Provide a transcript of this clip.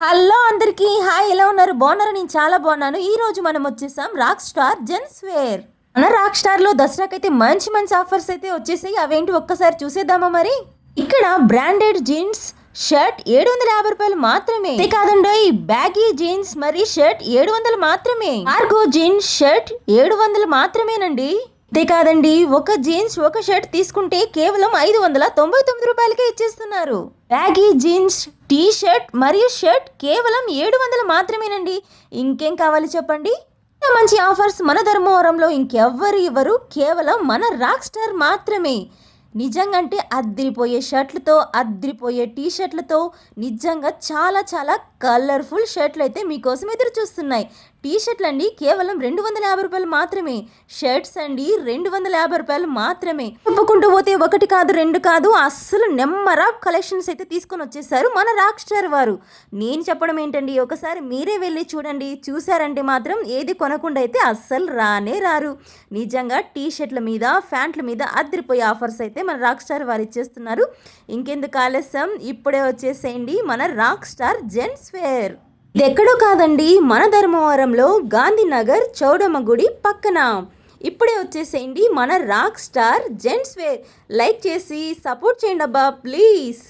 Hello అందరికీ. Hi ఎలా ఉన్నారు? బాగున్నారు? నేను చాలా బాగున్నాను. ఈ రోజు మనం వచ్చేసాం రాక్ స్టార్ జెన్స్ వేర్ మన రాక్ స్టార్లో దసరాకైతే మంచి మంచి ఆఫర్స్ అయితే వచ్చేసాయి. అవేంటి ఒక్కసారి చూసేద్దామా మరి? ఇక్కడ బ్రాండెడ్ జీన్స్ షర్ట్ ఏడు వందల యాభై రూపాయలు మాత్రమే. అంతే కాదండి బ్యాగీ జీన్స్ మరి షర్ట్ ఏడు వందలు మాత్రమే. కార్గో జీన్స్ షర్ట్ ఏడు వందలు మాత్రమేనండి. అంతే కాదండి ఒక జీన్స్ ఒక షర్ట్ తీసుకుంటే కేవలం ఐదు వందల తొంభై తొమ్మిది రూపాయలకే ఇచ్చేస్తున్నారు. బ్యాగీ జీన్స్ టీ షర్ట్ మరియు షర్ట్ కేవలం ఏడు వందలు మాత్రమేనండి. ఇంకేం కావాలి చెప్పండి? మంచి ఆఫర్స్ మన ధర్మవరంలో ఇంకెవ్వరు ఇవ్వరు కేవలం మన రాక్ స్టార్ మాత్రమే. నిజంగా అంటే అద్దిరిపోయే షర్ట్లతో అద్దిరిపోయే టీ షర్ట్లతో నిజంగా చాలా చాలా కలర్ఫుల్ షర్ట్లు అయితే మీకోసం ఎదురు చూస్తున్నాయి. టీ షర్ట్లు అండి కేవలం రెండు వందల యాభై రూపాయలు మాత్రమే. షర్ట్స్ అండి రెండు వందల యాభై రూపాయలు మాత్రమే. చెప్పుకుంటూ పోతే ఒకటి కాదు రెండు కాదు అస్సలు నెంబర్ ఆఫ్ కలెక్షన్స్ అయితే తీసుకొని వచ్చేసారు మన రాక్ స్టార్ వారు. నేను చెప్పడం ఏంటండి ఒకసారి మీరే వెళ్ళి చూడండి. చూసారంటే మాత్రం ఏది కొనకుండా అయితే అస్సలు రానే రారు. నిజంగా టీ షర్ట్ల మీద ప్యాంట్ల మీద అద్దరిపోయే ఆఫర్స్ అయితే అయితే మన రాక్ స్టార్ వారు ఇచ్చేస్తున్నారు. ఇంకెందుకు ఆలస్యం? ఇప్పుడే వచ్చేసేయండి మన రాక్ స్టార్ జెంట్స్ వేర్ ఇది ఎక్కడో కాదండి మన ధర్మవరంలో గాంధీనగర్ చౌడమ్మ గుడి పక్కన. ఇప్పుడే వచ్చేసేయండి మన rock star gents wear like చేసి సపోర్ట్ చేయండి అబ్బా ప్లీజ్